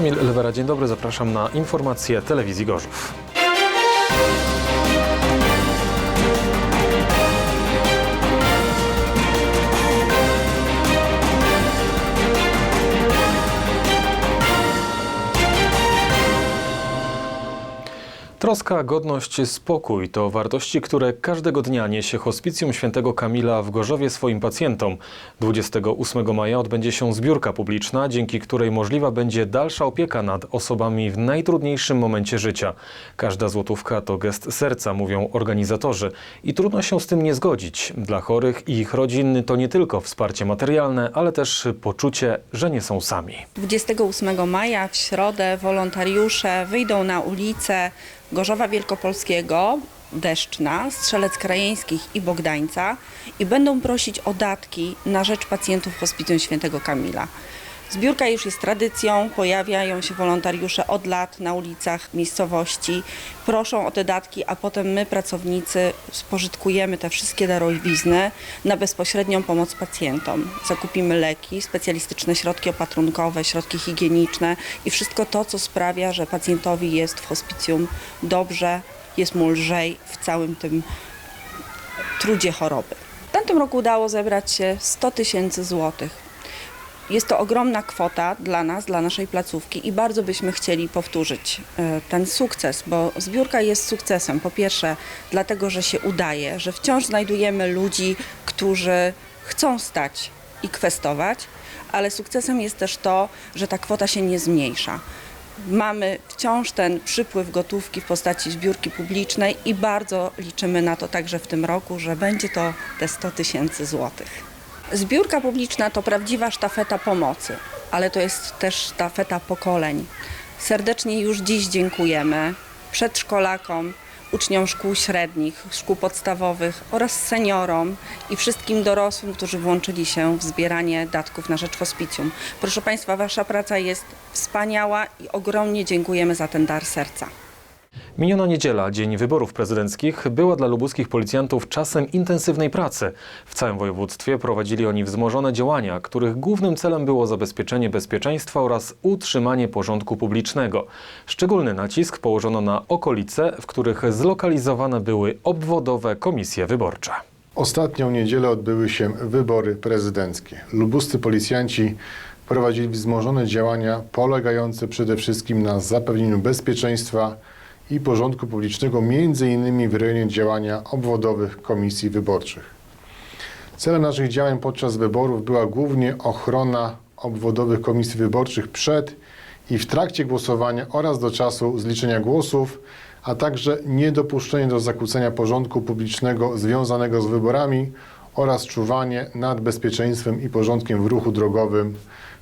Kamil Lewera, dzień dobry, zapraszam na informacje telewizji Gorzów. Troska, godność, spokój to wartości, które każdego dnia niesie Hospicjum Świętego Kamila w Gorzowie swoim pacjentom. 28 maja odbędzie się zbiórka publiczna, dzięki której możliwa będzie dalsza opieka nad osobami w najtrudniejszym momencie życia. Każda złotówka to gest serca, mówią organizatorzy i trudno się z tym nie zgodzić. Dla chorych i ich rodzin to nie tylko wsparcie materialne, ale też poczucie, że nie są sami. 28 maja w środę wolontariusze wyjdą na ulicę Gorzowa Wielkopolskiego, Deszczna, Strzelec Krajeńskich i Bogdańca i będą prosić o datki na rzecz pacjentów Hospicjum Świętego Kamila. Zbiórka już jest tradycją, pojawiają się wolontariusze od lat na ulicach miejscowości, proszą o te datki, a potem my, pracownicy, spożytkujemy te wszystkie darowizny na bezpośrednią pomoc pacjentom. Zakupimy leki, specjalistyczne środki opatrunkowe, środki higieniczne i wszystko to, co sprawia, że pacjentowi jest w hospicjum dobrze, jest mu lżej w całym tym trudzie choroby. W tamtym roku udało zebrać się 100 tysięcy złotych. Jest to ogromna kwota dla nas, dla naszej placówki i bardzo byśmy chcieli powtórzyć e, ten sukces, bo zbiórka jest sukcesem. Po pierwsze, dlatego, że się udaje, że wciąż znajdujemy ludzi, którzy chcą stać i kwestować, ale sukcesem jest też to, że ta kwota się nie zmniejsza. Mamy wciąż ten przypływ gotówki w postaci zbiórki publicznej i bardzo liczymy na to także w tym roku, że będzie to te 100 tysięcy złotych. Zbiórka publiczna to prawdziwa sztafeta pomocy, ale to jest też sztafeta pokoleń. Serdecznie już dziś dziękujemy przedszkolakom, uczniom szkół średnich, szkół podstawowych oraz seniorom i wszystkim dorosłym, którzy włączyli się w zbieranie datków na rzecz hospicjum. Proszę Państwa, Wasza praca jest wspaniała i ogromnie dziękujemy za ten dar serca. Miniona niedziela, dzień wyborów prezydenckich, była dla lubuskich policjantów czasem intensywnej pracy. W całym województwie prowadzili oni wzmożone działania, których głównym celem było zabezpieczenie bezpieczeństwa oraz utrzymanie porządku publicznego. Szczególny nacisk położono na okolice, w których zlokalizowane były obwodowe komisje wyborcze. Ostatnią niedzielę odbyły się wybory prezydenckie. Lubuscy policjanci prowadzili wzmożone działania polegające przede wszystkim na zapewnieniu bezpieczeństwa i porządku publicznego, m.in. w rejonie działania obwodowych komisji wyborczych. Celem naszych działań podczas wyborów była głównie ochrona obwodowych komisji wyborczych przed i w trakcie głosowania oraz do czasu zliczenia głosów, a także niedopuszczenie do zakłócenia porządku publicznego związanego z wyborami oraz czuwanie nad bezpieczeństwem i porządkiem w ruchu drogowym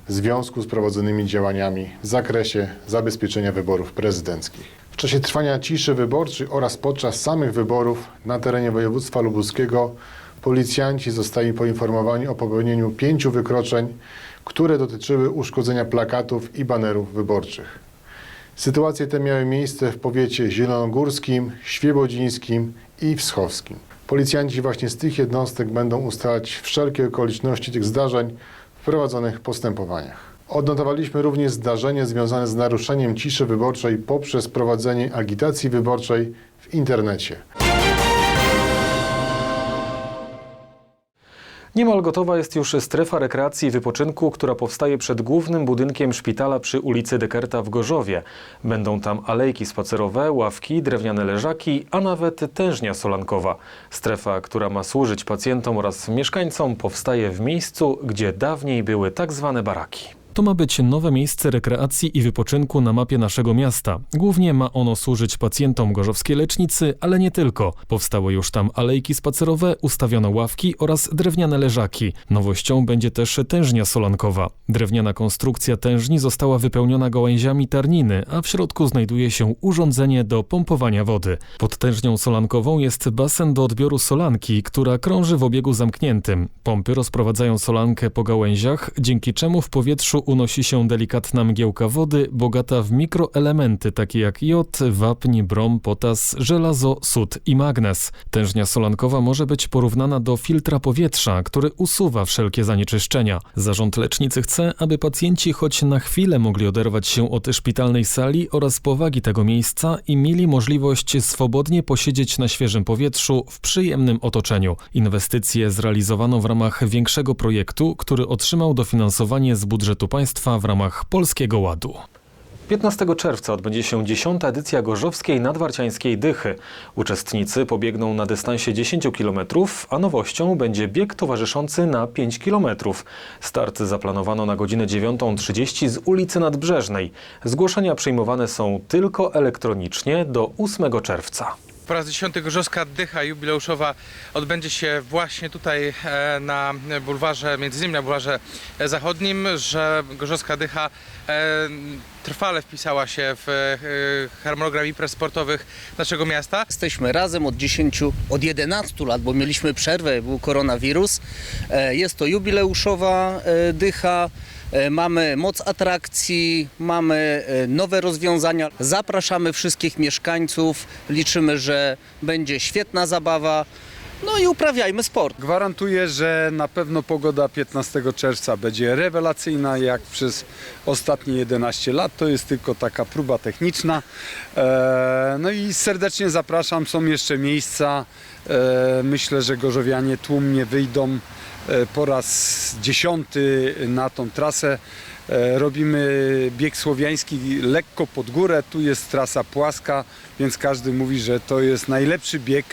w związku z prowadzonymi działaniami w zakresie zabezpieczenia wyborów prezydenckich. W czasie trwania ciszy wyborczej oraz podczas samych wyborów na terenie województwa lubuskiego policjanci zostali poinformowani o popełnieniu pięciu wykroczeń, które dotyczyły uszkodzenia plakatów i banerów wyborczych. Sytuacje te miały miejsce w powiecie zielonogórskim, świebodzińskim i wschowskim. Policjanci właśnie z tych jednostek będą ustalać wszelkie okoliczności tych zdarzeń w prowadzonych postępowaniach. Odnotowaliśmy również zdarzenie związane z naruszeniem ciszy wyborczej poprzez prowadzenie agitacji wyborczej w internecie. Niemal gotowa jest już strefa rekreacji i wypoczynku, która powstaje przed głównym budynkiem szpitala przy ulicy Dekerta w Gorzowie. Będą tam alejki spacerowe, ławki, drewniane leżaki, a nawet tężnia solankowa. Strefa, która ma służyć pacjentom oraz mieszkańcom, powstaje w miejscu, gdzie dawniej były tak zwane baraki. To ma być nowe miejsce rekreacji i wypoczynku na mapie naszego miasta. Głównie ma ono służyć pacjentom gorzowskiej lecznicy, ale nie tylko. Powstały już tam alejki spacerowe, ustawiono ławki oraz drewniane leżaki. Nowością będzie też tężnia solankowa. Drewniana konstrukcja tężni została wypełniona gałęziami tarniny, a w środku znajduje się urządzenie do pompowania wody. Pod tężnią solankową jest basen do odbioru solanki, która krąży w obiegu zamkniętym. Pompy rozprowadzają solankę po gałęziach, dzięki czemu w powietrzu unosi się delikatna mgiełka wody, bogata w mikroelementy takie jak jod, wapń, brom, potas, żelazo, sód i magnez. Tężnia solankowa może być porównana do filtra powietrza, który usuwa wszelkie zanieczyszczenia. Zarząd lecznicy chce, aby pacjenci choć na chwilę mogli oderwać się od szpitalnej sali oraz powagi tego miejsca i mieli możliwość swobodnie posiedzieć na świeżym powietrzu w przyjemnym otoczeniu. Inwestycje zrealizowano w ramach większego projektu, który otrzymał dofinansowanie z budżetu państwa w ramach Polskiego Ładu. 15 czerwca odbędzie się 10. edycja Gorzowskiej Nadwarciańskiej Dychy. Uczestnicy pobiegną na dystansie 10 km, a nowością będzie bieg towarzyszący na 5 km. Start zaplanowano na godzinę 9.30 z ulicy Nadbrzeżnej. Zgłoszenia przyjmowane są tylko elektronicznie do 8 czerwca. Po raz dziesiąty Gorzowska Dycha jubileuszowa odbędzie się właśnie tutaj e, na bulwarze, między innymi na bulwarze zachodnim, że Gorzowska Dycha trwale wpisała się w e, harmonogram imprez sportowych naszego miasta. Jesteśmy razem od 10, od 11 lat, bo mieliśmy przerwę, był koronawirus. E, Jest to jubileuszowa e, dycha. Mamy moc atrakcji, mamy nowe rozwiązania. Zapraszamy wszystkich mieszkańców. Liczymy, że będzie świetna zabawa. No i uprawiajmy sport. Gwarantuję, że na pewno pogoda 15 czerwca będzie rewelacyjna jak przez ostatnie 11 lat. To jest tylko taka próba techniczna. E, No i serdecznie zapraszam, są jeszcze miejsca. E, Myślę, że gorzowianie tłumnie wyjdą e, po raz dziesiąty na tą trasę. Robimy bieg słowiański lekko pod górę, tu jest trasa płaska, więc każdy mówi, że to jest najlepszy bieg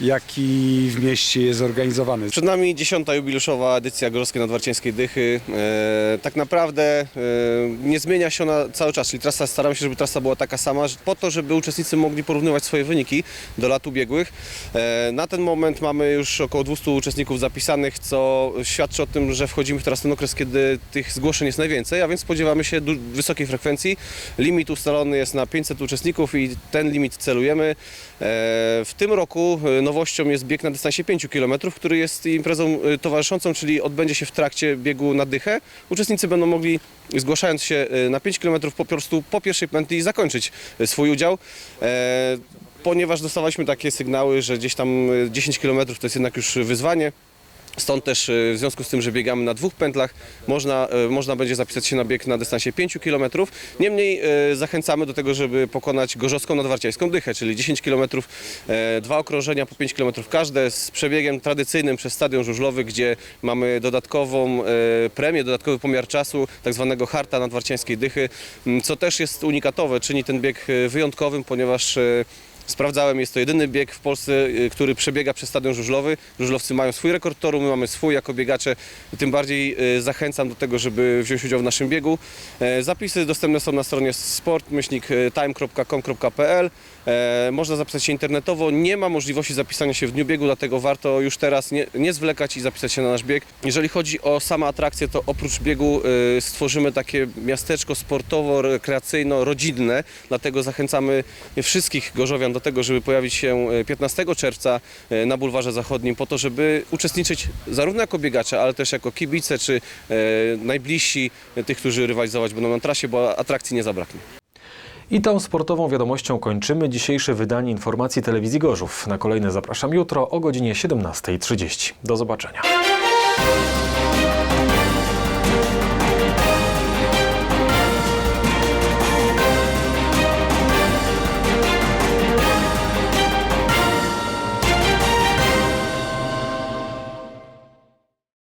jaki w mieście jest organizowany. Przed nami dziesiąta jubileuszowa edycja Gorowskiej Nadwarciańskiej Dychy. E, tak naprawdę e, nie zmienia się ona cały czas, czyli trasa, staramy się, żeby trasa była taka sama, po to, żeby uczestnicy mogli porównywać swoje wyniki do lat ubiegłych. E, na ten moment mamy już około 200 uczestników zapisanych, co świadczy o tym, że wchodzimy teraz w ten okres, kiedy tych zgłoszeń jest najwięcej, a więc spodziewamy się wysokiej frekwencji. Limit ustalony jest na 500 uczestników i ten limit celujemy. E, W tym roku nowością jest bieg na dystansie 5 km, który jest imprezą e, towarzyszącą, czyli odbędzie się w trakcie biegu na dychę. Uczestnicy będą mogli, zgłaszając się e, na 5 km, po prostu po pierwszej pętli zakończyć e, swój udział. E, Ponieważ dostawaliśmy takie sygnały, że gdzieś tam e, 10 km to jest jednak już wyzwanie, Stąd też e, w związku z tym, że biegamy na dwóch pętlach, można, e, można będzie zapisać się na bieg na dystansie 5 km. Niemniej e, zachęcamy do tego, żeby pokonać Gorzowską Nadwarciańską Dychę, czyli 10 km, e, dwa okrążenia po 5 km każde z przebiegiem tradycyjnym przez Stadion Żużlowy, gdzie mamy dodatkową e, premię, dodatkowy pomiar czasu, tak zwanego harta Nadwarciańskiej Dychy, co też jest unikatowe, czyni ten bieg e, wyjątkowym, ponieważ Sprawdzałem, jest to jedyny bieg w Polsce, y, który przebiega przez stadion żużlowy. Żużlowcy mają swój rekord toru, my mamy swój jako biegacze. Tym bardziej y, zachęcam do tego, żeby wziąć udział w naszym biegu. E, Zapisy dostępne są na stronie sport-time.com.pl. E, Można zapisać się internetowo. Nie ma możliwości zapisania się w dniu biegu, dlatego warto już teraz nie, nie zwlekać i zapisać się na nasz bieg. Jeżeli chodzi o samą atrakcję, to oprócz biegu y, stworzymy takie miasteczko sportowo-rekreacyjno-rodzinne, dlatego zachęcamy wszystkich gorzowian do tego, żeby pojawić się e, 15 czerwca e, na Bulwarze Zachodnim po to, żeby uczestniczyć zarówno jako biegacze, ale też jako kibice czy e, najbliżsi e, tych, którzy rywalizować będą na trasie, bo atrakcji nie zabraknie. I tą sportową wiadomością kończymy dzisiejsze wydanie informacji telewizji Gorzów. Na kolejne zapraszam jutro o godzinie 17.30. Do zobaczenia.